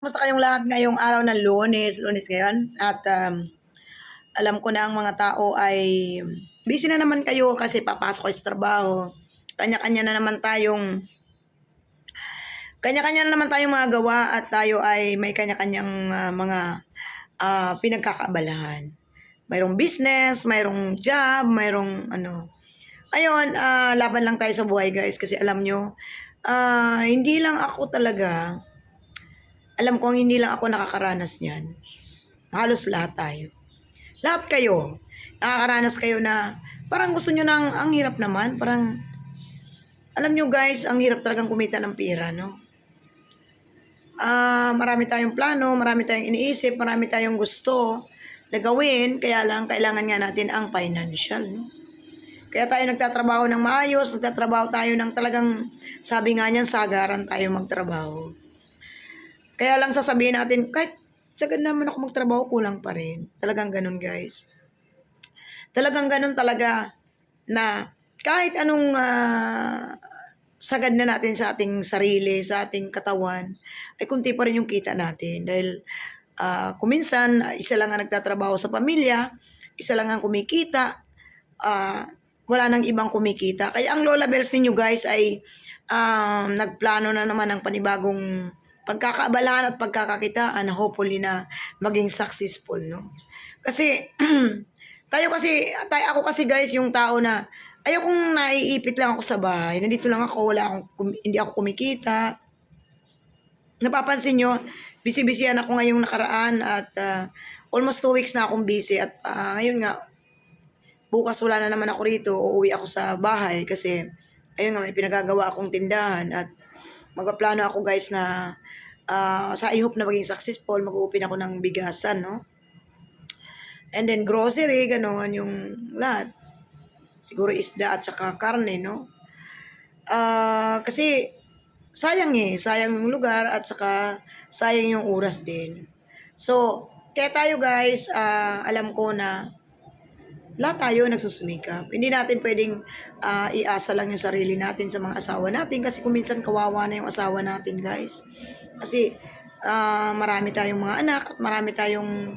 Kumusta kayong lahat ngayong araw ng lunes, lunes ngayon? At um, alam ko na ang mga tao ay busy na naman kayo kasi papasok sa trabaho. Kanya-kanya na naman tayong kanya-kanya na naman tayong mga gawa at tayo ay may kanya-kanyang ah, mga ah, pinagkakaabalahan. Mayroong business, mayroong job, mayroong ano. Ayun, ah, laban lang tayo sa buhay guys kasi alam nyo, ah, hindi lang ako talaga alam ko hindi lang ako nakakaranas niyan. Halos lahat tayo. Lahat kayo. Nakakaranas kayo na parang gusto nyo nang ang hirap naman. Parang, alam nyo guys, ang hirap talagang kumita ng pera, no? Ah, marami tayong plano, marami tayong iniisip, marami tayong gusto na gawin, kaya lang kailangan nga natin ang financial, no? Kaya tayo nagtatrabaho ng maayos, nagtatrabaho tayo ng talagang, sabi nga niyan, sagaran tayo magtrabaho. Kaya lang sasabihin natin, kahit sagad naman ako magtrabaho, kulang pa rin. Talagang ganun, guys. Talagang ganun talaga na kahit anong ah, sagad na natin sa ating sarili, sa ating katawan, ay kunti pa rin yung kita natin. Dahil ah, kuminsan, isa lang ang nagtatrabaho sa pamilya, isa lang ang kumikita, ah, wala nang ibang kumikita. Kaya ang Lola Bells ninyo guys ay um, nagplano na naman ng panibagong pagkakaabalahan at pagkakakitaan hopefully na maging successful, no? Kasi, tayo kasi, tayo ako kasi guys, yung tao na, ayokong naiipit lang ako sa bahay, nandito lang ako, wala akong, hindi ako kumikita. Napapansin nyo, busy-busyan ako ngayong nakaraan at ah, almost two weeks na akong busy at ah, ngayon nga, bukas wala na naman ako rito, uuwi ako sa bahay kasi, ayun nga, may pinagagawa akong tindahan at magpaplano ako guys na ah, sa I hope na maging successful, mag-open ako ng bigasan, no? And then grocery, gano'n yung lahat. Siguro isda at saka karne, no? Ah, kasi sayang eh, sayang yung lugar at saka sayang yung oras din. So, kaya tayo guys, ah, alam ko na lahat tayo nagsusumikap. Hindi natin pwedeng ah, iasa lang yung sarili natin sa mga asawa natin kasi kung minsan kawawa na yung asawa natin, guys. Kasi ah, marami tayong mga anak at marami tayong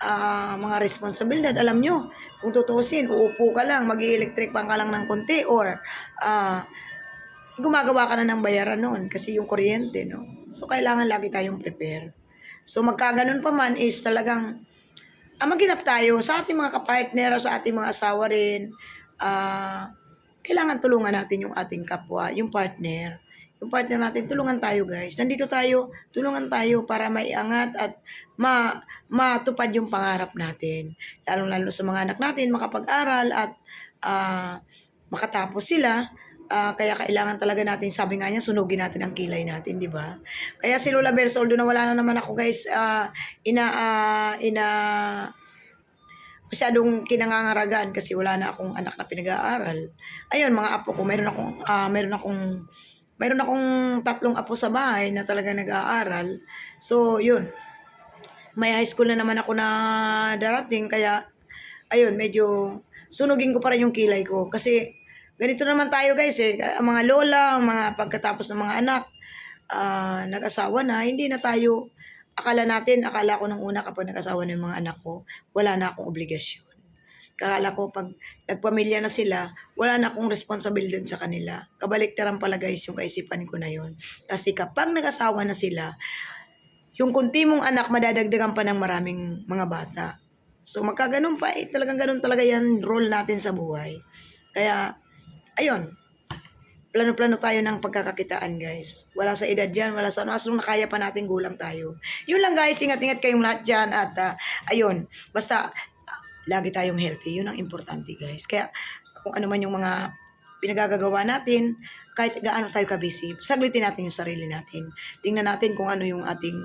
ah, mga responsibilidad. Alam nyo, kung tutusin, uupo ka lang, mag electric pan ka lang ng konti or ah, gumagawa ka na ng bayaran noon kasi yung kuryente, no? So, kailangan lagi tayong prepare. So, magkaganon pa man is talagang ah, maghinap tayo sa ating mga kapartner, sa ating mga asawa rin. Ah, kailangan tulungan natin yung ating kapwa, yung partner. Yung partner natin, tulungan tayo guys. Nandito tayo, tulungan tayo para maiangat at ma matupad yung pangarap natin. Lalong-lalo sa mga anak natin, makapag-aral at ah, makatapos sila. Ah, kaya kailangan talaga natin, sabi nga niya, sunugin natin ang kilay natin, di ba? Kaya si Lola Bells, although na wala na naman ako guys, ah, ina, ah, ina, masyadong kinangangaragan kasi wala na akong anak na pinag-aaral. Ayun, mga apo ko, meron akong, ah, meron akong, meron akong tatlong apo sa bahay na talaga nag-aaral. So, yun. May high school na naman ako na darating, kaya, ayun, medyo sunugin ko pa rin yung kilay ko. Kasi, ganito naman tayo guys eh. Ang mga lola, mga pagkatapos ng mga anak, ah, nag-asawa na, hindi na tayo, akala natin, akala ko nung una kapag nag-asawa na yung mga anak ko, wala na akong obligasyon. Akala ko pag nagpamilya na sila, wala na akong responsibilidad sa kanila. Kabaliktaran pala guys yung kaisipan ko na yon. Kasi kapag nag-asawa na sila, yung kunti mong anak madadagdagan pa ng maraming mga bata. So magkaganon pa eh, talagang ganun talaga yan role natin sa buhay. Kaya, ayun, plano-plano tayo ng pagkakakitaan guys. Wala sa edad dyan, wala sa ano, as long na kaya pa natin gulang tayo. Yun lang guys, ingat-ingat kayong lahat dyan at ah, ayun, basta lagi tayong healthy, yun ang importante guys. Kaya kung ano man yung mga pinagagagawa natin, kahit gaano tayo ka-busy, saglitin natin yung sarili natin. Tingnan natin kung ano yung ating,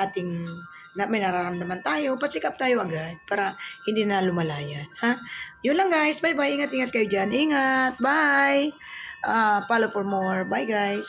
ating, na may nararamdaman tayo, pa-check up tayo agad para hindi na lumalayan. Ha? Yun lang guys, bye-bye, ingat-ingat kayo dyan. Ingat, bye! Ah, follow for more. Bye guys!